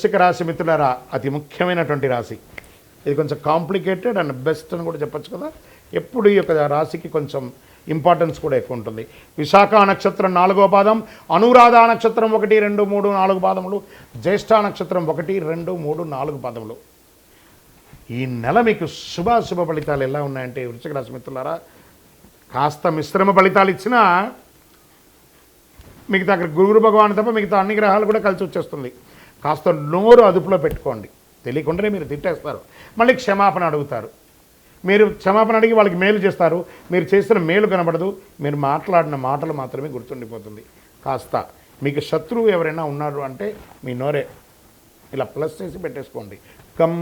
వృశ్చిక రాశి మిత్రులరా అతి ముఖ్యమైనటువంటి రాశి. ఇది కొంచెం కాంప్లికేటెడ్ అండ్ బెస్ట్ అని కూడా చెప్పొచ్చు కదా. ఎప్పుడు ఈ యొక్క రాశికి కొంచెం ఇంపార్టెన్స్ కూడా ఎక్కువ ఉంటుంది. విశాఖ నక్షత్రం నాలుగో పాదం అనురాధ నక్షత్రం ఒకటి రెండు మూడు నాలుగు పాదములు జ్యేష్ఠ నక్షత్రం ఒకటి రెండు మూడు నాలుగు పాదములు. ఈ నెల మీకు శుభాశుభ ఫలితాలు ఎలా ఉన్నాయంటే వృశ్చిక రాశి మిత్రులారా కాస్త మిశ్రమ ఫలితాలు ఇచ్చినా మిగతా అక్కడ గురువు భగవాన్ తప్ప మిగతా అన్ని గ్రహాలు కూడా కలిసి వచ్చేస్తుంది. కాస్త నోరు అదుపులో పెట్టుకోండి. తెలియకుండానే మీరు తిట్టేస్తారు. మళ్ళీ క్షమాపణ అడుగుతారు. మీరు క్షమాపణ అడిగి వాళ్ళకి మేలు చేస్తారు. మీరు చేసిన మేలు కనబడదు. మీరు మాట్లాడిన మాటలు మాత్రమే గుర్తుండిపోతుంది. కాస్త మీకు శత్రువు ఎవరైనా ఉన్నారు అంటే మీ నోరే. ఇలా ప్లస్ చేసి పెట్టేసుకోండి. కం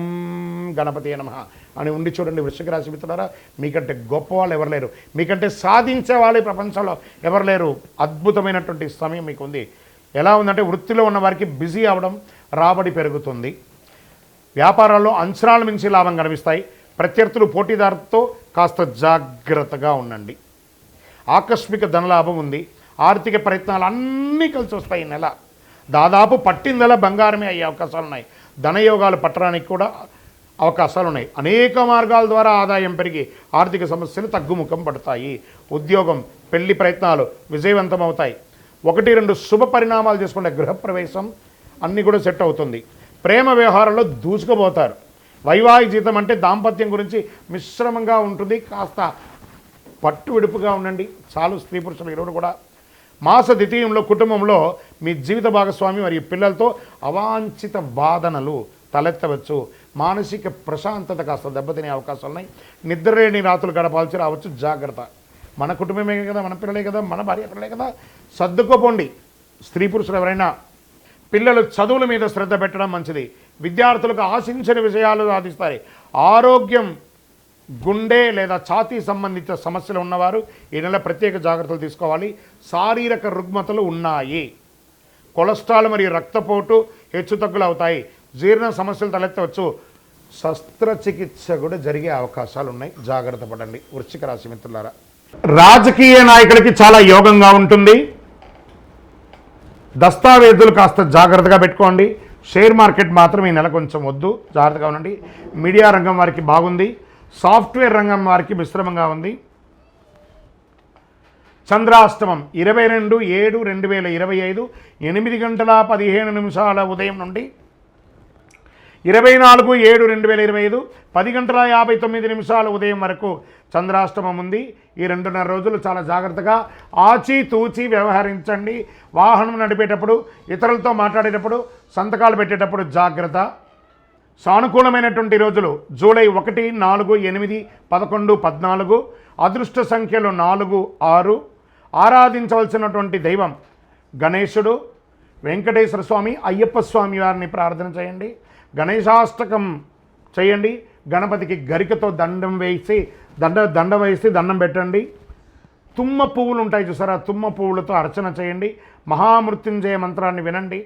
గణపతి నమ అని ఉండి చూడండి వృశ్చిక రాశి మిత్రులారా మీకంటే గొప్ప వాళ్ళు ఎవరు లేరు. మీకంటే సాధించే వాళ్ళు ప్రపంచంలో ఎవరు లేరు. అద్భుతమైనటువంటి సమయం మీకు ఉంది ఎలా ఉందంటే వృత్తిలో ఉన్న వారికి బిజీ అవడం రాబడి పెరుగుతుంది. వ్యాపారాల్లో అంచనాల మించి లాభం కనిపిస్తాయి. ప్రత్యర్థులు పోటీదారుతో కాస్త జాగ్రత్తగా ఉండండి. ఆకస్మిక ధనలాభం ఉంది. ఆర్థిక ప్రయత్నాలు అన్నీ కలిసి వస్తాయి ఈ నెల. దాదాపు పట్టిందల బంగారమే అయ్యే అవకాశాలు ఉన్నాయి. ధనయోగాలు పట్టడానికి కూడా అవకాశాలు ఉన్నాయి. అనేక మార్గాల ద్వారా ఆదాయం పెరిగి ఆర్థిక సమస్యలు తగ్గుముఖం పడతాయి. ఉద్యోగం పెళ్ళి ప్రయత్నాలు విజయవంతం అవుతాయి ఒకటి రెండు శుభ పరిణామాలు చేసుకునే గృహప్రవేశం అన్నీ కూడా సెట్ అవుతుంది. ప్రేమ వ్యవహారంలో దూసుకుపోతారు. వైవాహిక జీవితం అంటే దాంపత్యం గురించి మిశ్రమంగా ఉంటుంది. కాస్త పట్టు విడుపుగా ఉండండి. చాలు స్త్రీ పురుషులు ఇరువురు కూడా. మాస ద్వితీయంలో కుటుంబంలో మీ జీవిత భాగస్వామి మరియు పిల్లలతో అవాంఛిత వాదనలు తలెత్తవచ్చు. మానసిక ప్రశాంతత కాస్త దెబ్బతినే అవకాశాలు ఉన్నాయి నిద్రలేని రాత్రులు గడపాల్సి రావచ్చు. జాగ్రత్త. మన కుటుంబమే కదా మన పిల్లలే కదా మన భార్య పిల్లలే కదా. సర్దుకోపోండి. స్త్రీ పురుషులు ఎవరైనా పిల్లలు చదువుల మీద శ్రద్ధ పెట్టడం మంచిది. విద్యార్థులకు ఆశించిన విషయాలు సాధిస్తాయి. ఆరోగ్యం గుండె లేదా ఛాతీ సంబంధిత సమస్యలు ఉన్నవారు ఈ నెల ప్రత్యేక జాగ్రత్తలు తీసుకోవాలి. శారీరక రుగ్మతలు ఉన్నాయి. కొలెస్ట్రాల్ మరియు రక్తపోటు హెచ్చుతగ్గులు అవుతాయి. జీర్ణ సమస్యలు తలెత్తవచ్చు. శస్త్రచికిత్స కూడా జరిగే అవకాశాలు ఉన్నాయి. జాగ్రత్త పడండి. వృశ్చిక రాశి మిత్రులారా. రాజకీయ నాయకులకి చాలా యోగంగా ఉంటుంది. దస్తావేజులు కాస్త జాగ్రత్తగా పెట్టుకోండి. షేర్ మార్కెట్ మాత్రం ఈ నెల కొంచెం వద్దు. జాగ్రత్తగా ఉండండి. మీడియా రంగం వారికి బాగుంది. సాఫ్ట్వేర్ రంగం వారికి మిశ్రమంగా ఉంది. చంద్రాష్టమం ఇరవై రెండు ఏడు రెండు వేల ఇరవై ఐదు ఎనిమిది గంటల పదిహేను నిమిషాల ఉదయం నుండి ఇరవై నాలుగు ఏడు రెండు వేల ఇరవై ఐదు పది గంటల యాభై తొమ్మిది నిమిషాల ఉదయం వరకు చంద్రాష్టమం ఉంది. ఈ రెండున్నర రోజులు చాలా జాగ్రత్తగా ఆచి తూచి వ్యవహరించండి. వాహనం నడిపేటప్పుడు ఇతరులతో మాట్లాడేటప్పుడు సంతకాలు పెట్టేటప్పుడు జాగ్రత్త. సానుకూలమైనటువంటి రోజులు జూలై ఒకటి నాలుగు ఎనిమిది పదకొండు పద్నాలుగు అదృష్ట సంఖ్యలు నాలుగు ఆరు. ఆరాధించవలసినటువంటి దైవం గణేశుడు వెంకటేశ్వర స్వామి అయ్యప్ప స్వామి వారిని ప్రార్థన చేయండి. గణేశాష్టకం చేయండి. గణపతికి గరికతో దండం వేసి దండ దండం వేసి దండం పెట్టండి. తుమ్మ పువ్వులు ఉంటాయి చూసారా? తుమ్మ పువ్వులతో అర్చన చేయండి. మహామృత్యుంజయ మంత్రాన్ని వినండి.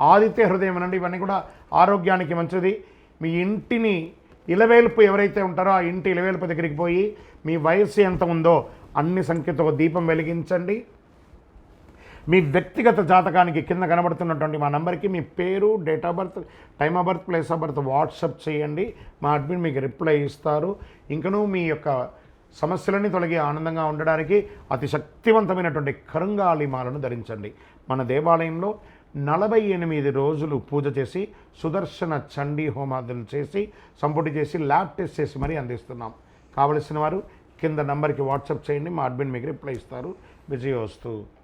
ఆదిత్య హృదయం వినండి. ఇవన్నీ కూడా ఆరోగ్యానికి మంచిది. మీ ఇంటిని ఇలవేల్పు ఎవరైతే ఉంటారో ఆ ఇంటి ఇలవేల్పు దగ్గరికి పోయి మీ వయస్సు ఎంత ఉందో అన్ని సంఖ్యతో దీపం వెలిగించండి. మీ వ్యక్తిగత జాతకానికి కింద కనబడుతున్నటువంటి మా నెంబర్కి మీ పేరు date of birth time of birth place of birth WhatsApp చేయండి. మా అడ్మిన్ మీకు రిప్లై ఇస్తారు. ఇంకనూ మీ యొక్క సమస్యలన్నీ తొలగి ఆనందంగా ఉండడానికి అతి శక్తివంతమైనటువంటి కరుంగాలిమాలను ధరించండి. మన దేవాలయంలో నలభై ఎనిమిది రోజులు పూజ చేసి సుదర్శన చండీ హోమాదులు చేసి సంపుటి చేసి ల్యాబ్ టెస్ట్ చేసి మరీ అందిస్తున్నాం. కావలసిన వారు కింద నంబర్కి వాట్సాప్ చేయండి. మా అడ్మిన్ మీకు రిప్లై ఇస్తారు. విజయోస్తు